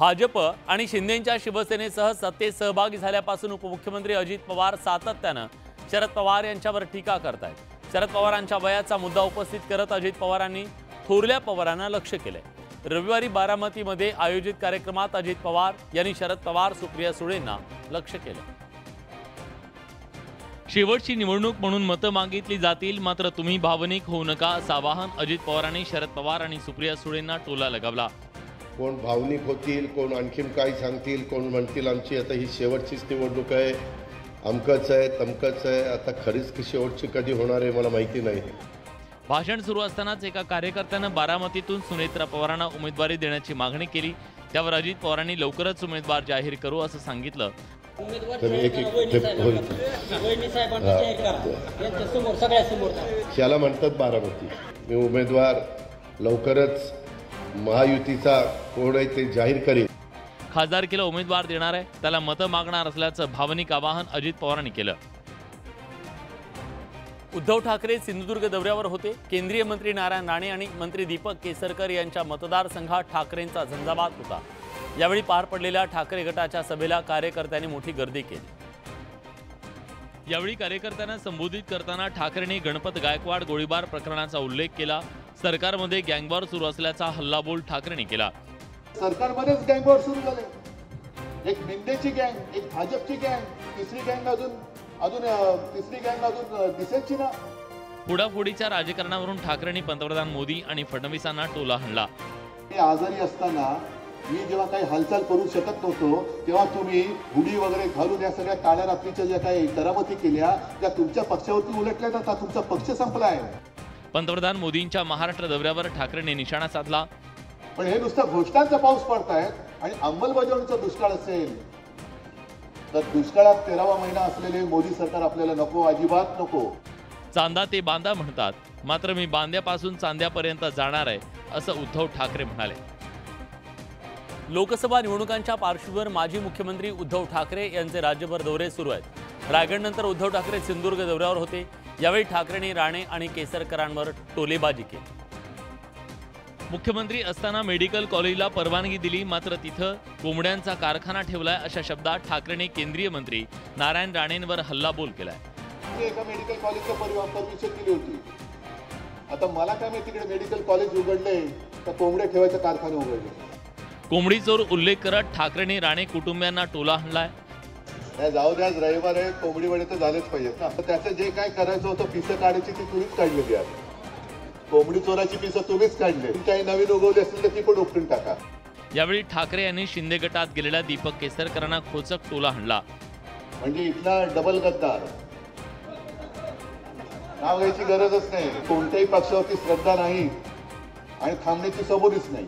भाजप आणि शिंदेच्या शिवसेनेसह सत्तेत सहभागी झाल्यापासून उपमुख्यमंत्री अजित पवार सातत्यानं शरद पवार यांच्यावर टीका करतायत. शरद पवारांच्या वयाचा मुद्दा उपस्थित करत अजित पवारांनी थोरल्या पवारांना लक्ष केलंय. रविवारी बारामतीमध्ये आयोजित कार्यक्रमात अजित पवार यांनी शरद पवार सुप्रिया सुळेंना लक्ष केलं शेवटची निवडणूक म्हणून मतं मागितली जातील मात्र तुम्ही भावनिक होऊ नका असं आवाहन अजित पवारांनी शरद पवार आणि सुप्रिया सुळेंना टोला लगावला. कोण भावनिक होतील कोण आणखीन काय सांगतील कोण म्हणतील आमची आता ही शेवटचीच निवडणूक आहे. अमकच आहे तमकच आहे. आता खरीच की शेवटची कधी होणार आहे मला माहिती नाही. भाषण सुरू असतानाच एका कार्यकर्त्यानं बारामतीतून सुनेत्रा पवारांना उमेदवारी देण्याची मागणी केली. त्यावर अजित पवारांनी लवकरच उमेदवार जाहीर करू असं सांगितलं. तर एक एक ते होईल. वहिनी साहेबांना जाहीर करा. यांच्या समोर सगळ्या समोर याला म्हणतात बारामती. मी उमेदवार लवकरच महायुतीचा कोण आहे ते जाहीर करेन खासदारकीला उमेदवार देणार आहे त्याला मतं मागणार असल्याचं भावनिक आवाहन अजित पवारांनी केलं. उद्धव ठाकरे सिंधुदुर्ग दौऱ्यावर होते. केंद्रीय मंत्री नारायण राणे आणि मंत्री दीपक केसरकर यांच्या मतदारसंघात ठाकरेंचा झंझावात होता. यावेळी पार पडलेल्या ठाकरे गटाच्या सभेला कार्यकर्त्यांनी मोठी गर्दी केली. यावेळी कार्यकर्त्यांना संबोधित करताना ठाकरेंनी गणपत गायकवाड गोळीबार प्रकरणाचा उल्लेख केला. सरकारमध्ये गँगवॉर सुरू असल्याचा हल्लाबोल ठाकरेंनी केला. सरकारमध्येच गँगवॉर सुरू झाले. एक मिंदेची गँग एक भाजपची गँग तिसरी गँग अजून अजून तिसरी गँग अजून अं, दिसायची ना? फोडाफोडीच्या राजकारणावरून ठाकरेंनी पंतप्रधान मोदी आणि फडणवीसांना टोला हाणला. आजारी असताना मी जेव्हा काही हालचाल करू शकत नव्हतो तेव्हा तुम्ही हुडी वगैरे घालून या सगळ्या काळ्या रात्रीच्या ज्या काही करामती केल्या त्या तुमच्या पक्षावरती उलटल्या जातात. तुमचा पक्ष संपलाय. पंतप्रधान मोदींच्या महाराष्ट्र दौऱ्यावर ठाकरेंनी निशाणा साधला. पण हे नुसतं घोषणांचा पाऊस पडतायत आणि अंमलबजावणीचा दुष्काळ असेल तर दुष्काळात तेरावा महिना असलेले मोदी सरकार आपल्याला नको अजिबात नको. चांदा ते बांदा म्हणतात मात्र मी बांद्यापासून चांद्यापर्यंत जाणार आहे असं उद्धव ठाकरे म्हणाले. लोकसभा निवडणुकांच्या पार्श्वभूमीवर माजी मुख्यमंत्री उद्धव ठाकरे यांचे राज्यभर दौरे सुरू आहेत. रायगडनंतर उद्धव ठाकरे सिंधुदुर्ग दौऱ्यावर होते. यावेळी ठाकरेंनी राणे आणि केसरकरांवर टोलेबाजी केली. मुख्यमंत्री असताना मेडिकल कॉलेजला परवानगी दिली मात्र तिथं कोंबड्यांचा कारखाना ठेवलाय अशा शब्दात ठाकरेंनी केंद्रीय मंत्री नारायण राणेंवर हल्लाबोल केलाय. एका मेडिकल कॉलेजच्या परमिशन दिली होती. आता मला काय माहिती तिकडे मेडिकल कॉलेज उघडले तर कोंबड्या ठेवायचे कारखाने उघडले कोंबडी चोर उल्लेख करत ठाकरेंनी राणे कुटुंबियांना टोला हाणलाय नाही जाऊ द्या रविवार आहे कोंबडी वडे तर झालेच पाहिजेत ना. तर त्याचं जे काय करायचं होतं पिसं काढायची ती तुम्हीच काढलेली आहे कोंबडी चोराची पिसं तुम्हीच काढली. ती काही नवीन उगवली असेल तर ती पण उपटून टाका. यावेळी ठाकरे यांनी शिंदे गटात गेलेल्या दीपक केसरकरांना खोचक टोला हाणला. म्हणजे इथला डबल गद्दार. नाव घ्यायची गरजच नाही. कोणत्याही पक्षावरती श्रद्धा नाही. आणि थांबण्याची सबुरीच नाही.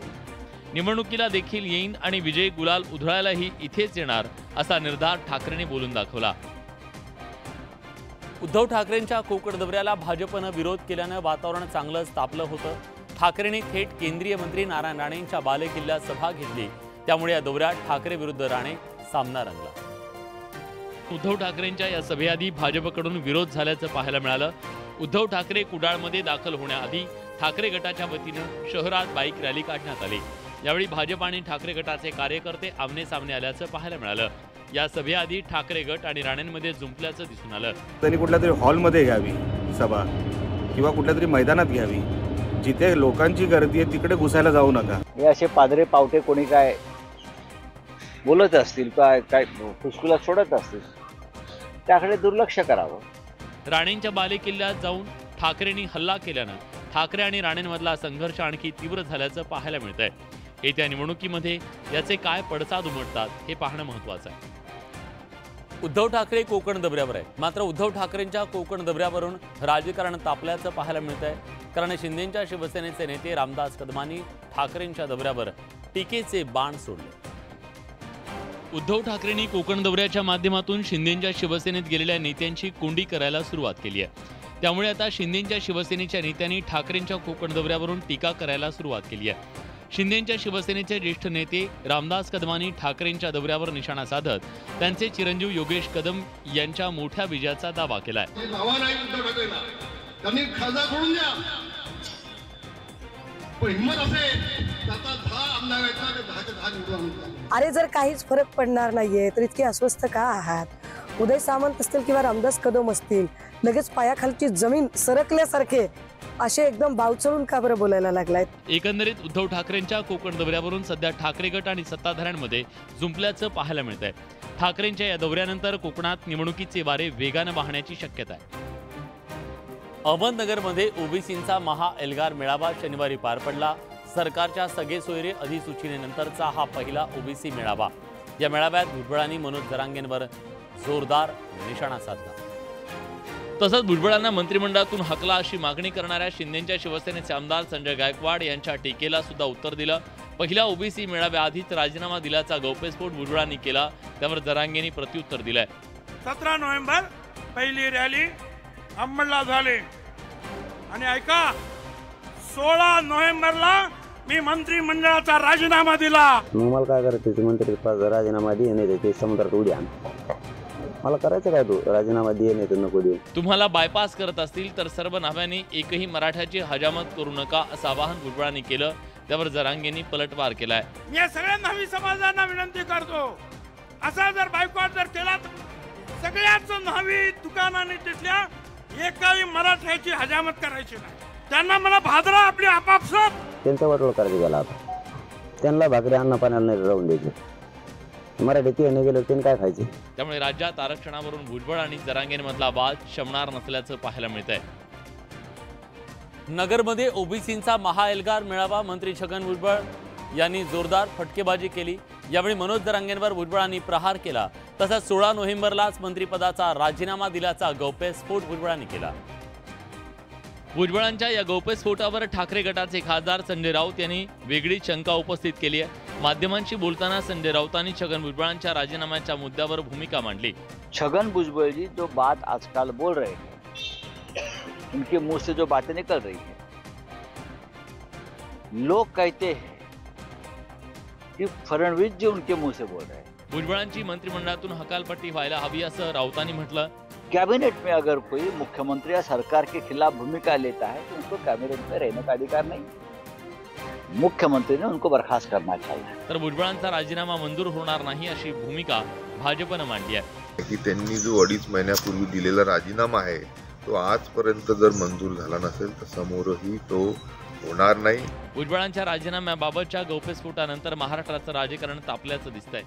निवडणुकीला देखील येईन आणि विजय गुलाल उधळायलाही इथेच येणार असा निर्धार ठाकरेंनी बोलून दाखवला. उद्धव ठाकरेंच्या कोकण दौऱ्याला भाजपनं विरोध केल्यानं वातावरण चांगलंच तापलं होतं. ठाकरेंनी थेट केंद्रीय मंत्री नारायण राणेंच्या बालेकिल्ल्यात सभा घेतली. त्यामुळे या दौऱ्यात ठाकरे विरुद्ध राणे सामना रंगला. उद्धव ठाकरेंच्या या सभेआधी भाजपकडून विरोध झाल्याचं पाहायला मिळालं. उद्धव ठाकरे कुडाळमध्ये दाखल होण्याआधी ठाकरे गटाच्या वतीनं शहरात बाईक रॅली काढण्यात आली. यावेळी भाजप आणि ठाकरे गटाचे कार्यकर्ते आमने सामने आल्याचं पाहायला मिळालं. या सभेआधी ठाकरे गट आणि राणेंमध्ये जुंपल्याचं दिसून आलं. त्यांनी कुठल्या तरी हॉलमध्ये घ्यावी सभा किंवा कुठल्या तरी मैदानात घ्यावी. जिथे लोकांची गर्दी आहे तिकडे घुसायला जाऊ नका. हे असे पादरे पावटे कोणी काय बोलत असतील काय काय फुसकुला सोडत असतील त्याकडे दुर्लक्ष करावं. राणेंच्या बालेकिल्ल्यात जाऊन ठाकरेंनी हल्ला केल्यानं ठाकरे आणि राणेंमधला संघर्ष आणखी तीव्र झाल्याचं पाहायला मिळतंय. येत्या निवडणुकीमध्ये याचे काय पडसाद उमटतात हे पाहणं महत्वाचं आहे. उद्धव ठाकरे कोकण दौऱ्यावर आहेत. मात्र उद्धव ठाकरेंच्या कोकण दौऱ्यावरून राजकारण तापल्याचं पाहायला मिळत आहे कारण शिंदेच्या शिवसेनेचे नेते रामदास कदमांनी ठाकरेंच्या दौऱ्यावर टीकेचे बाण सोडले. उद्धव ठाकरेंनी कोकण दौऱ्याच्या माध्यमातून शिंदेच्या शिवसेनेत गेलेल्या नेत्यांची कोंडी करायला सुरुवात केली आहे. त्यामुळे आता शिंदेच्या शिवसेनेच्या नेत्यांनी ठाकरेंच्या कोकण दौऱ्यावरून टीका करायला सुरुवात केली आहे. शिंदेच्या शिवसेनेचे ज्येष्ठ नेते रामदास कदमांनी ठाकरेंच्या दौऱ्यावर निशाणा साधत त्यांचे चिरंजीव योगेश कदम यांच्या मोठ्या विजयाचा दावा केलाय. त्यांनी खासदार द्या. अरे जर काहीच फरक पडणार नाहीये तर इतके अस्वस्थ का आहात? उदय सामंत असतील किंवा रामदास कदम असतील लगेच पायाखालची जमीन सरकल्यासारखे असे एकदम बावचळून का बरं बोलायला लागलायत? एकंदरीत उद्धव ठाकरेंच्या कोकण दौऱ्यावरून सध्या ठाकरे गट आणि सत्ताधाऱ्यांमध्ये जुंपल्याचं पाहायला मिळत आहे ठाकरेंच्या या दौऱ्यानंतर कोकणात निवडणुकीचे वारे वेगानं वाहण्याची शक्यता आहे. अहमदनगरमध्ये ओबीसींचा महा एल्गार मेळावा शनिवारी पार पडला. सरकारच्या सगळे सोयरे अधिसूचनेनंतरचा हा पहिला ओबीसी मेळावा. या मेळाव्यात भुजबळांनी मनोज जरांगेंवर जोरदार निशाणा साधला. तसंच भुजबळांना मंत्रिमंडळातून हकला अशी मागणी करणाऱ्या शिंदेच्या शिवसेनेचे आमदार संजय गायकवाड यांच्या टीकेला सुद्धा उत्तर दिलं. पहिल्या ओबीसी मेळाव्याआधीच राजीनामा दिल्याचा गौप्यस्फोट भुजबळांनी केला त्यावर जरांगेंनी प्रत्युत्तर दिलंय. सतरा नोव्हेंबर पहिली रॅली अंबडला झाली. आणि ऐका सोळा नोव्हेंबरला मी मंत्रिमंडळाचा राजीनामा दिला. मग मला काय करायचं ते मंत्री राजीनामा दे नाही ते समुद्रात उडी आण. मला करायचं काय तू? राजीनामा दे नाही तर नको देऊ. तुम्हाला बायपास करत असतील तर सर्व नाव्याने एकही मराठ्याची हजामत करू नका असं आवाहन भुजबळांनी केलं. त्यावर जरांगेंनी पलटवार केलाय. मी या सगळ्या नवी समाजांना विनंती करतो. असा जर बायकॉट जर केला तर सगळ्याच नवी दुकानाने तिथल्या एकाही मराठ्याची हजामत करायची नाही. त्यांना मला भादरा आपली आपापसात त्यांचं वाटोळ करायचं गेला आता. त्यांना भाकरी अन्न पाण्याला नाही राहून द्यायचे. मराठी ते नाही गेलं त्यांनी काय खायचे? त्यामुळे राज्यात आरक्षणावरून भुजबळ आणि जरांगेंमधला वाद शमणार नसल्याचं पाहायला मिळत आहे नगरमध्ये ओबीसींचा महाएल्गार मेळावा मंत्री छगन भुजबळ यांनी जोरदार फटकेबाजी केली. यावेळी मनोज जरांगेंवर भुजबळांनी प्रहार केला. तसंच सोळा नोव्हेंबरलाच मंत्रिपदाचा राजीनामा दिल्याचा गौप्यस्फोट भुजबळांनी केला. भुजबळांच्या या गौप्यस्फोटावर ठाकरे गटाचे खासदार संजय राऊत यांनी वेगळी शंका उपस्थित केली आहे. माध्यमांशी बोलताना संजय राऊतांनी छगन भुजबळांच्या राजीनाम्याच्या मुद्द्यावर भूमिका मांडली. छगन भुजबल जी जो बात आजकल बोल रहे हैं उनके मुँह से जो बातें निकल रही है लोग कहते हैं कि फडणवीस जी उनके मुँह से बोल रहे हैं। भुजबळांची मंत्रिमंडळातून हकालपट्टी व्हायला हवी असं राऊतांनी म्हटलं. कैबिनेट में अगर कोई मुख्यमंत्री या सरकार के खिलाफ भूमिका लेता है तो उनको कैबिनेट में रहने का अधिकार नहीं मुख्यमंत्री ने उनको बर्खास्त करना चाहिए तर भुजबळांचा राजीनामा मंजूर होणार नाही अशी भूमिका भाजपनं मांडली आहे. की त्यांनी जो अडीच महिन्यापूर्वी दिलेला राजीनामा आहे तो आजपर्यंत जर मंजूर झाला नसेल तर समोरही तो होणार नाही. भुजबळांच्या राजीनाम्याबाबतच्या गौप्यस्फोटानंतर महाराष्ट्राचं राजकारण तापल्याचं दिसतंय.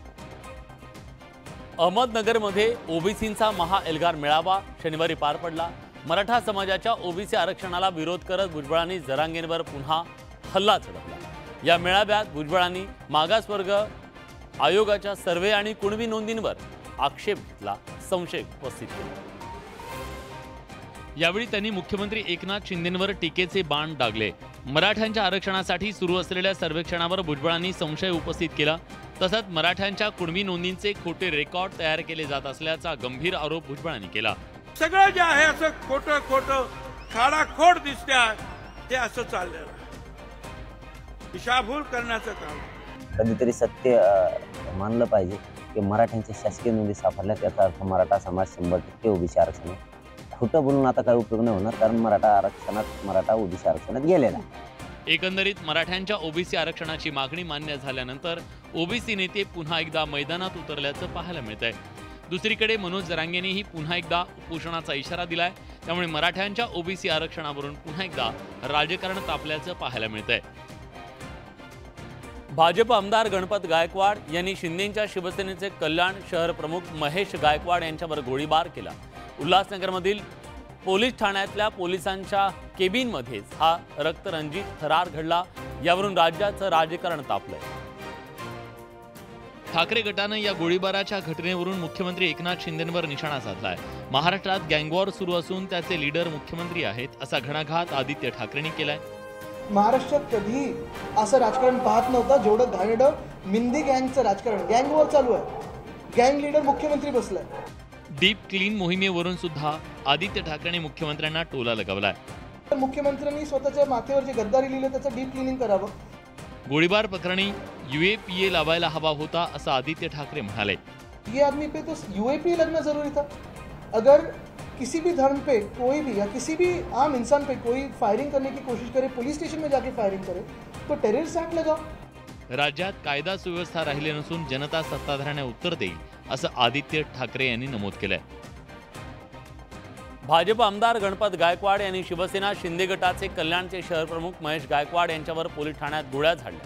अहमदनगरमध्ये ओबीसींचा महा एल्गार मेळावा शनिवारी पार पडला. मराठा समाजाच्या ओबीसी आरक्षणाला विरोध करत भुजबळांनी जरांगेंवर पुन्हा हल्ला चढवला. या मेळाव्यात भुजबळांनी मागासवर्ग आयोगाच्या सर्वे आणि कुणबी नोंदींवर आक्षेप घेतला संशय उपस्थित केला. यावेळी त्यांनी मुख्यमंत्री एकनाथ शिंदेंवर टीकेचे बाण डागले. मराठ्यांच्या आरक्षणासाठी सुरू असलेल्या सर्वेक्षणावर भुजबळांनी संशय उपस्थित केला. तसंच मराठ्यांच्या कुणबी नोंदींचे खोटे रेकॉर्ड तयार केले जात असल्याचा गंभीर आरोप भुजबळांनी केला. सगळं जे आहे असं खोटं खोटं खाडाखोड दिसते आहे ते असं चाललेलं आहे. दिशाभूल करण्याचं काम. कधीतरी सत्य मानलं पाहिजे की मराठ्यांच्या शासकीय नोंदी सापडल्या त्याचा अर्थ मराठा समाज शंभर टक्के ओबीसी आरक्षण खोटं बोलून आता काही उपयोग नाही होणार कारण मराठा आरक्षणात मराठा ओबीसी आरक्षणात गेलेला एकंदरीत मराठ्यांच्या ओबीसी आरक्षणाची मागणी मान्य झाल्यानंतर ओबीसी नेते पुन्हा एकदा मैदानात उतरल्याचं पाहायला मिळत आहे दुसरीकडे मनोज जरांगेंनीही पुन्हा एकदा उपोषणाचा इशारा दिलाय. त्यामुळे मराठ्यांच्या ओबीसी आरक्षणावरून पुन्हा एकदा राजकारण तापल्याचं पाहायला मिळत आहे भाजप आमदार गणपत गायकवाड यांनी शिंदेंच्या शिवसेनेचे कल्याण शहर प्रमुख महेश गायकवाड यांच्यावर गोळीबार केला. उल्हासनगरमधील पोलीस ठाण्यातल्या पोलिसांच्या केबिनमध्येच हा रक्तरंजित थरार घडला. यावरून राज्याचं राजकारण तापलंय. ठाकरे गटानं या गोळीबाराच्या घटनेवरून मुख्यमंत्री एकनाथ शिंदेंवर निशाणा साधलाय. महाराष्ट्रात गँगवॉर सुरू असून त्याचे लीडर मुख्यमंत्री आहेत असा घणाघात आदित्य ठाकरेंनी केलाय. महाराष्ट्रात कधी असं राजकारण पाहत नव्हतं जेवढं घाणेरडं मिंदी गँगचं राजकारण गँग वॉर चालू आहे. गँग लीडर मुख्यमंत्री बसलाय. डीप क्लीन मोहिमेवरून सुद्धा आदित्य ठाकरेंनी मुख्यमंत्र्यांना टोला लगावलाय. तर मुख्यमंत्र्यांनी स्वतःच्या माथेवर जे गद्दारी लिहिलं त्याचं डीप क्लिनिंग करावं. गोळीबार प्रकरणी युएपीए लावायला हवा होता असं आदित्य ठाकरे म्हणाले. ये आदमी पे तो यूएपी लगना जरूरी था अगर किसी भी धर्म पे कोई भी या किसी भी आम इंसान पे कोई फायरिंग करने की कोशिश करे पुलिस स्टेशन में जाके फायरिंग करे तो टेररिस्ट एक्ट लगाओ राज्यात कायदा सुव्यवस्था राहिली नसून जनता सत्ताधाऱ्यांना उत्तर देईल असं आदित्य ठाकरे यांनी नमूद केलंय. भाजप आमदार गणपत गायकवाड यांनी शिवसेना शिंदे गटाचे कल्याणचे शहर प्रमुख महेश गायकवाड यांच्यावर पोलीस ठाण्यात गोळ्या झाडल्या.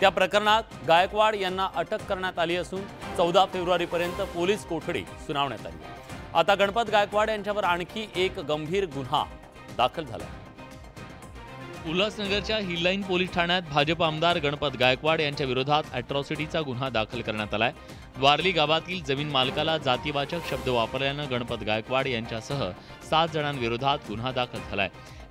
त्या प्रकरणात गायकवाड यांना अटक करण्यात आली असून चौदा फेब्रुवारीपर्यंत पोलीस कोठडी सुनावण्यात आली आता गणपत गायकवाड यांच्यावर आणखी एक गंभीर गुन्हा दाखल झाला. उल्हासनगरच्या हिललाईन पोलीस ठाण्यात भाजप आमदार गणपत गायकवाड यांच्या विरोधात अॅट्रॉसिटीचा गुन्हा दाखल करण्यात आलाय. द्वारली गावातील जमीन मालकाला जातीवाचक शब्द वापरल्यानं गणपत गायकवाड यांच्यासह सात जणांविरोधात गुन्हा दाखल झालाय.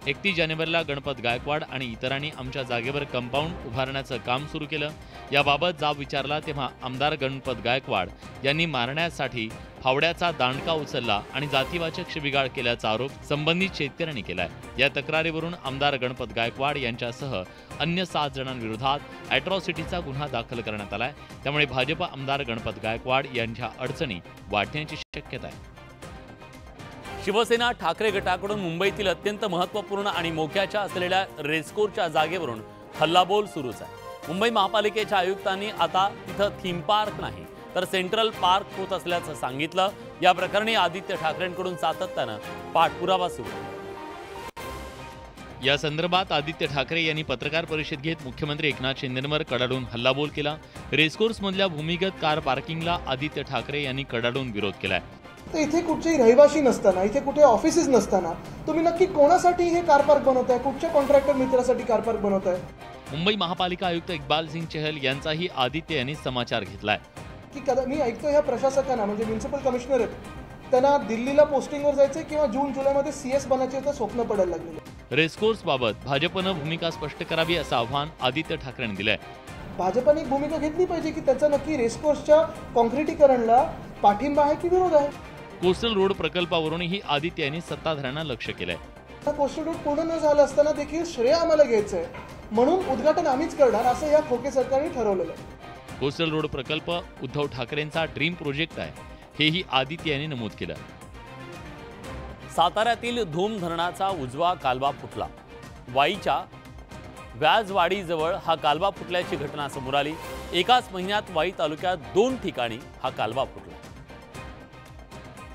एकतीस जानेवारीला गणपत गायकवाड आणि इतरांनी आमच्या जागेवर कंपाऊंड उभारण्याचं काम सुरू केलं. याबाबत जाब विचारला तेव्हा आमदार गणपत गायकवाड यांनी मारण्यासाठी फावड्याचा दांडका उचलला आणि जातीवाचक शिबिगाळ केल्याचा आरोप संबंधित शेतकऱ्यांनी केलाय. या तक्रारीवरून आमदार गणपत गायकवाड यांच्यासह अन्य सात जणांविरोधात अॅट्रॉसिटीचा गुन्हा दाखल करण्यात आलाय. त्यामुळे भाजप आमदार गणपत गायकवाड यांच्या अडचणी वाढण्याची शक्यता आहे. शिवसेना ठाकरे गटाकडून मुंबईतील अत्यंत महत्त्वपूर्ण आणि मोक्याच्या असलेल्या रेस्कोरच्या जागेवरून हल्लाबोल सुरूच आहे. मुंबई महापालिकेच्या आयुक्तांनी आता तिथं थीम पार्क नाही तर सेंट्रल पार्क होत असल्याचं सांगितलं. या प्रकरणी आदित्य ठाकरेंकडून सातत्यानं पाठपुरावा सुरू या संदर्भात आदित्य ठाकरे यांनी पत्रकार परिषद घेत मुख्यमंत्री एकनाथ शिंदेंवर कडाडून हल्लाबोल केला. रेसकोर्समधल्या भूमिगत कार पार्किंगला आदित्य ठाकरे यांनी कडाडून विरोध केलाय. तर इथे कुठचेही रहिवाशी नसताना इथे कुठे ऑफिसेस नसताना तुम्ही नक्की कोणासाठी हे कार पार्क बनवताय? कुठच्या कॉन्ट्रॅक्टर मित्रासाठी कार पार्क बनवताय? मुंबई महापालिका आयुक्त इक्बाल सिंग चहल यांचाही आदित्य यांनी समाचार घेतलाय. की कदा मी ऐकतो ह्या प्रशासकांना म्हणजे म्युन्सिपल कमिशनर आहेत त्यांना दिल्लीला पोस्टिंगवर जायचं किंवा जून जुलैमध्ये सी एस बनायचे तर स्वप्न पडायला लागलेलं रेसकोर्स बाबत भाजपनं भूमिका स्पष्ट करावी असं आव्हान आदित्य ठाकरेंनी दिलंय. भाजपाने एक भूमिका घेतली पाहिजे की त्याचा नक्की रेसकोर्सच्या कॉन्क्रिटीकरणला पाठिंबा आहे की विरोध आहे? कोस्टल रोड प्रकल्पावरूनही आदित्य यांनी सत्ताधाऱ्यांना लक्ष केलंय. हा कोस्टल रोड पूर्ण न झाला असताना देखील श्रेय आम्हाला घ्यायचं आहे म्हणून उद्घाटन आम्हीच करणार असं या खोके सरकारने ठरवलेलं आहे. कोस्टल रोड प्रकल्प उद्धव ठाकरेंचा ड्रीम प्रोजेक्ट आहे. हेही आदित्य यांनी नमूद केलं. साताऱ्यातील धूम धरणाचा उजवा कालवा फुटला. वाईच्या व्याजवाडीजवळ हा कालवा फुटल्याची घटना समोर आली. एकाच महिन्यात वाई तालुक्यात दोन ठिकाणी हा कालवा फुटला.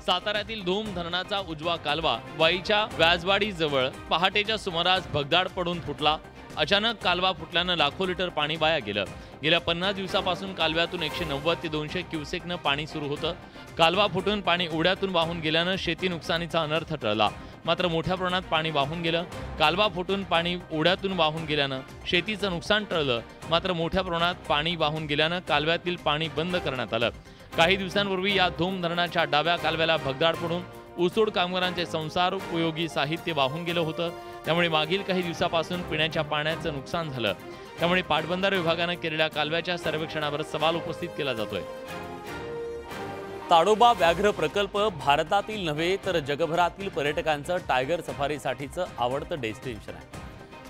साताऱ्यातील धूम धरणाचा उजवा कालवा वाईच्या व्याजवाडी जवळ पहाटेच्या सुमारास भगदाड पडून फुटला. अचानक कालवा फुटल्यानं लाखो लिटर पाणी वाया गेलं. गेल्या पन्नास दिवसापासून कालव्यातून एकशे नव्वद ते दोनशे क्युसेकनं पाणी सुरू होतं. कालवा फुटून पाणी उड्यातून वाहून गेल्यानं शेती नुकसानीचा अनर्थ टळला. मात्र मोठ्या प्रमाणात पाणी वाहून गेलं. कालवा फुटून पाणी ओढ्यातून वाहून गेल्यानं शेतीचं नुकसान टळलं. मात्र मोठ्या प्रमाणात पाणी वाहून गेल्यानं कालव्यातील पाणी बंद करण्यात आलं. काही दिवसांपूर्वी या धूम धरणाच्या डाव्या कालव्याला भगदाड पडून ऊसतोड कामगारांचे संसार उपयोगी साहित्य वाहून गेलं होतं. त्यामुळे मागील काही दिवसापासून पिण्याच्या पाण्याचं नुकसान झालं. त्यामुळे पाटबंधारे विभागानं केलेल्या कालव्याच्या सर्वेक्षणावर सवाल उपस्थित केला जातोय. ताडोबा व्याघ्र प्रकल्प भारतातील नव्हे तर जगभरातील पर्यटकांचं टायगर सफारीसाठीचं आवडतं डेस्टिनेशन आहे.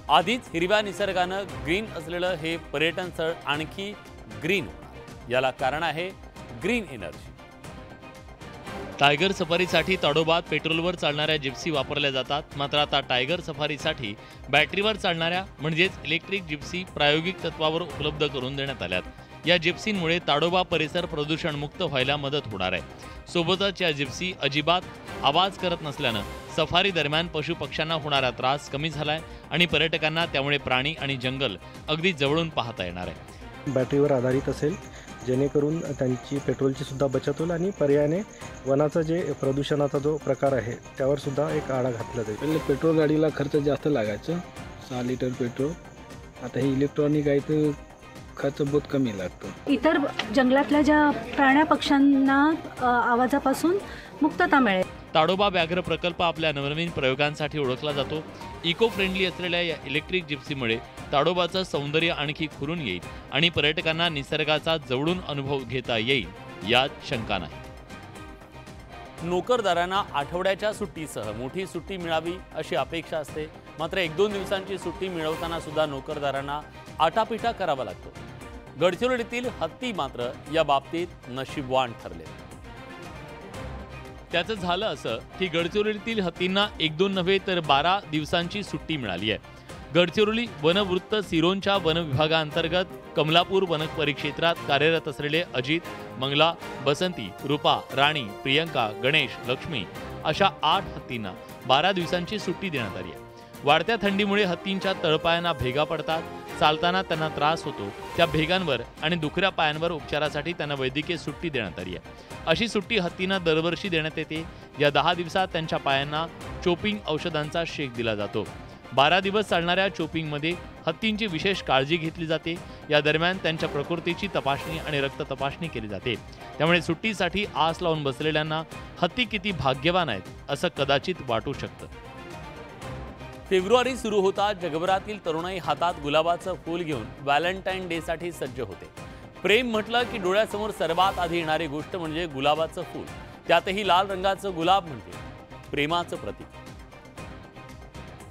आधीच हिरव्या निसर्गानं ग्रीन असलेलं हे पर्यटन स्थळ आणखी ग्रीन होणार याला कारण आहे ग्रीन एनर्जी. टायगर सफारीसाठी ताडोबात पेट्रोलवर चालणाऱ्या जिप्सी वापरल्या जातात. मात्र आता टायगर सफारीसाठी बॅटरीवर चालणाऱ्या म्हणजेच इलेक्ट्रिक जिप्सी प्रायोगिक तत्वावर उपलब्ध करून देण्यात आल्यात. या जिप्सींमुळे ताडोबा परिसर प्रदूषणमुक्त व्हायला मदत होणार आहे. सोबतच या जिप्सी अजिबात आवाज करत नसल्यानं सफारी दरम्यान पशुपक्ष्यांना होणारा त्रास कमी झालाय आणि पर्यटकांना त्यामुळे प्राणी आणि जंगल अगदी जवळून पाहता येणार आहे. बॅटरीवर आधारित असेल जेणेकरून त्यांची पेट्रोलची सुद्धा बचत होईल आणि पर्यायाने वनाचा जे प्रदूषणाचा जो प्रकार आहे त्यावर सुद्धा एक आळा घातला जाईल. पहिले पेट्रोल गाडीला खर्च जास्त लागायचं सहा लिटर पेट्रोल. आता हे इलेक्ट्रॉनिक आहे तर खर्च बहुत कमी लागतो. इतर जंगलातल्या ज्या प्राण्या पक्ष्यांना आवाजापासून मुक्तता मिळेल. ताडोबा व्याघ्र प्रकल्प आपल्या नवनवीन प्रयोगांसाठी ओळखला जातो. इको फ्रेंडली असलेल्या या इलेक्ट्रिक जिप्सीमुळे ताडोबाचं सौंदर्य आणखी खुलून येईल आणि पर्यटकांना निसर्गाचा जवळून अनुभव घेता येईल यात शंका नाही. नोकरदारांना आठवड्याच्या सुट्टीसह मोठी सुट्टी मिळावी अशी अपेक्षा असते. मात्र एक दोन दिवसांची सुट्टी मिळवताना सुद्धा नोकरदारांना आटापिटा करावा लागतो. गडचिरोलीतील हत्ती मात्र या बाबतीत नशीबवान ठरले. त्याचं झालं असं की गडचिरोलीतील हत्तींना एक दोन नव्हे तर बारा दिवसांची सुट्टी मिळाली आहे. गडचिरोली वनवृत्त सिरोंच्या वनविभागाअंतर्गत कमलापूर वन परिक्षेत्रात कार्यरत असलेले अजित मंगला बसंती रूपा राणी प्रियंका गणेश लक्ष्मी अशा आठ हत्तींना बारा दिवसांची सुट्टी देण्यात आली आहे. वाढत्या थंडीमुळे हत्तींच्या तळपायांना भेगा पडतात. चालताना त्यांना त्रास होतो. त्या भेगांवर आणि दुखऱ्या पायांवर उपचारासाठी त्यांना वैद्यकीय सुट्टी देण्यात आली आहे. अशी सुट्टी हत्तींना दरवर्षी देण्यात येते. या दहा दिवसात त्यांच्या पायांना चोपिंग औषधांचा शेक दिला जातो. बारा दिवस चालणाऱ्या चोपिंगमध्ये हत्तींची विशेष काळजी घेतली जाते. या दरम्यान त्यांच्या प्रकृतीची तपासणी आणि रक्त तपासणी केली जाते. त्यामुळे सुट्टीसाठी आस लावून बसलेल्यांना हत्ती किती भाग्यवान आहेत असं कदाचित वाटू शकतं. फेब्रुवारी सुरू होता जगभरातील तरुणाई हातात गुलाबाचं फूल घेऊन व्हॅलेंटाईन डेसाठी सज्ज होते. प्रेम म्हटलं की डोळ्यासमोर सर्वात आधी येणारी गोष्ट म्हणजे गुलाबाचं फूल. त्यातही लाल रंगाचं गुलाब म्हणजे प्रेमाचं प्रतीक.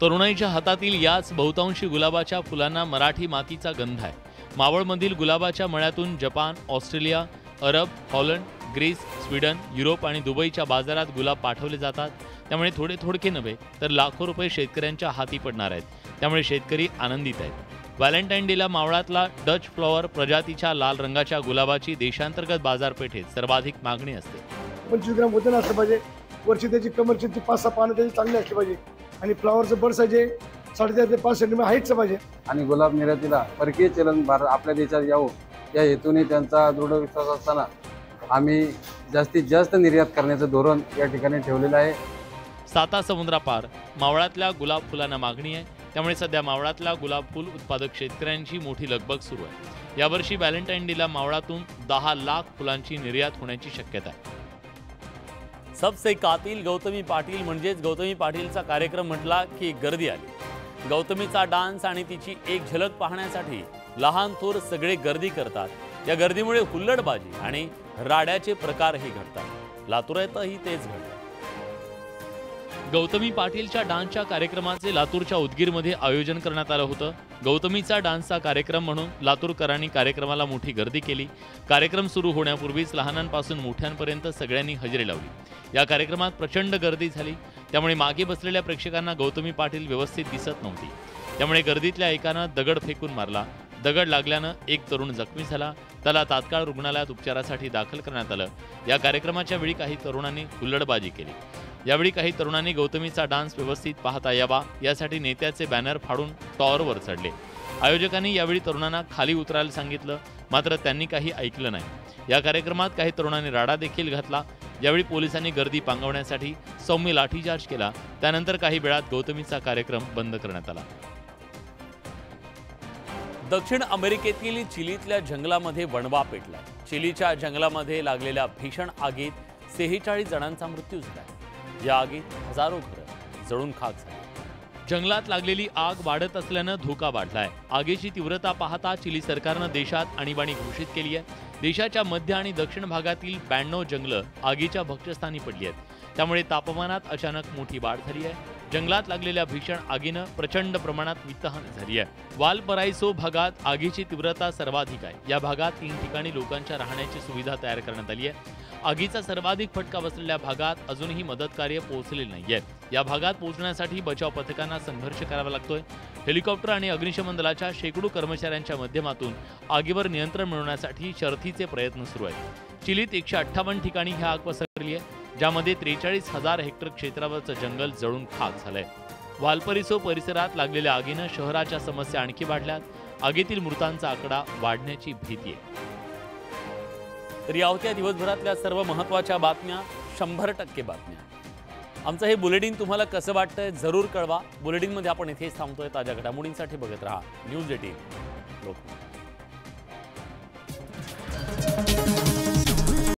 तरुणाईच्या हातातील याच बहुतांशी गुलाबाच्या फुलांना मराठी मातीचा गंध आहे. मावळमधील गुलाबाच्या मळ्यातून जपान ऑस्ट्रेलिया अरब हॉलंड ग्रीस स्वीडन युरोप आणि दुबईच्या बाजारात गुलाब पाठवले जातात. त्यामुळे थोडे थोडके नव्हे तर लाखो रुपये शेतकऱ्यांच्या हाती पडणार आहेत. त्यामुळे शेतकरी आनंदित आहेत. व्हॅलेंटाईन डेला मावळातला डच फ्लॉवर प्रजातीच्या लाल रंगाच्या गुलाबाची देशांतर्गत बाजारपेठेत सर्वाधिक मागणी असते. पंचवीस ग्राम वजन असलं पाहिजे. वरची त्याची कमरची पाच सहा पानं त्याची चांगली असली पाहिजे. आणि फ्लावरचं बर्ड साईज आहे साडेचार ते पाच सेंटीमीटर हाईटचं पाहिजे. आणि गुलाब निर्यातीला परकीय चलन भारत आपल्या देशात यावं. या हेतूने त्यांचा दृढ विश्वास असताना आम्ही जास्तीत जास्त निर्यात करण्याचं धोरण या ठिकाणी ठेवलेलं आहे. साता समुद्रापार मावळातल्या गुलाब फुलांना मागणी आहे. त्यामुळे सध्या मावळातल्या गुलाब फुल उत्पादक शेतकऱ्यांची मोठी लगबग सुरू आहे. यावर्षी व्हॅलेंटाईन डेला मावळातून दहा लाख फुलांची निर्यात होण्याची शक्यता आहे. सबसे कातील गौतमी पाटील म्हणजेच गौतमी पाटीलचा कार्यक्रम म्हटला की गर्दी आली. गौतमीचा डान्स आणि तिची एक झलक पाहण्यासाठी लहान थोर सगळे गर्दी करतात. या गर्दीमुळे हुल्लडबाजी आणि राड्याचे प्रकारही घडतात. लातुरातही तेच घडतात गौतमी पाटीलच्या डान्सच्या कार्यक्रमाचे लातूरच्या उदगीरमध्ये आयोजन करण्यात आलं होतं. गौतमीचा डान्सचा कार्यक्रम म्हणून लातूरकरांनी कार्यक्रमाला मोठी गर्दी केली. कार्यक्रम सुरू होण्यापूर्वीच लहानांपासून मोठ्यांपर्यंत सगळ्यांनी हजेरी लावली. या कार्यक्रमात प्रचंड गर्दी झाली. त्यामुळे मागे बसलेल्या प्रेक्षकांना गौतमी पाटील व्यवस्थित दिसत नव्हती. त्यामुळे गर्दीतल्या एकानं दगड फेकून मारला. दगड लागल्यानं एक तरुण जखमी झाला. त्याला तात्काळ रुग्णालयात उपचारासाठी दाखल करण्यात आलं. या कार्यक्रमाच्या वेळी काही तरुणांनी हुल्लडबाजी केली. यावेळी काही तरुणांनी गौतमीचा डान्स व्यवस्थित पाहता यावा यासाठी नेत्याचे बॅनर फाडून टॉवरवर चढले. आयोजकांनी यावेळी तरुणांना खाली उतरायला सांगितलं मात्र त्यांनी काही ऐकलं नाही. या कार्यक्रमात काही तरुणांनी राडा देखील घातला. यावेळी पोलिसांनी गर्दी पांगवण्यासाठी सौम्य लाठीचार्ज केला. त्यानंतर काही वेळात गौतमीचा कार्यक्रम बंद करण्यात आला. दक्षिण अमेरिकेतील चिलीतल्या जंगलामध्ये वणवा पेटला. चिलीच्या जंगलामध्ये लागलेल्या भीषण आगीत सेहेचाळीस जणांचा मृत्यू झाला. या आगीत हजारो घरं जळून खाक झाली. जंगलात लागलेली आग वाढत असल्यानं धोका वाढलाय. आगीची तीव्रता पाहता चिली सरकारनं देशात आणीबाणी घोषित केली आहे. देशाच्या मध्य आणि दक्षिण भागातील ब्याण्णव जंगलं आगीच्या भक्षस्थानी पडली आहेत. त्यामुळे तापमानात अचानक मोठी वाढ झाली आहे. जंगलात लागलेल्या भीषण आगीनं प्रचंड प्रमाणात वित्तहान झाली आहे. वालपराईसो भागात आगीची तीव्रता सर्वाधिक आहे. या भागात तीन ठिकाणी लोकांच्या राहण्याची सुविधा तयार करण्यात आली आहे. आगीचा सर्वाधिक फटका बसलेल्या भागात अजूनही मदत कार्य नाही नाहीये या भागात पोहोचण्यासाठी बचाव पथकांना संघर्ष करावा लागतोय. हेलिकॉप्टर आणि अग्निशमन दलाच्या शेकडो कर्मचाऱ्यांच्या माध्यमातून आगीवर नियंत्रण मिळवण्यासाठी शर्थीचे प्रयत्न सुरू आहेत. चिलीत एकशे अठ्ठावन्न ठिकाणी ही आग पसरली आहे. ज्यामध्ये त्रेचाळीस हजार हेक्टर क्षेत्रावरचं जंगल जळून खाक झालंय. वालपरिसो परिसरात लागलेल्या आगीनं शहराच्या समस्या आणखी वाढल्यात. आगीतील मृतांचा आकडा वाढण्याची भीती आहे. तर यावत्या दिवसभरातल्या सर्व महत्त्वाच्या बातम्या शंभर टक्के बातम्या. आमचं हे बुलेटिन तुम्हाला कसं वाटतंय जरूर कळवा. बुलेटिनमध्ये आपण इथेच थांबतोय. ताज्या घडामोडींसाठी बघत राहा. न्यूज एटीन लोक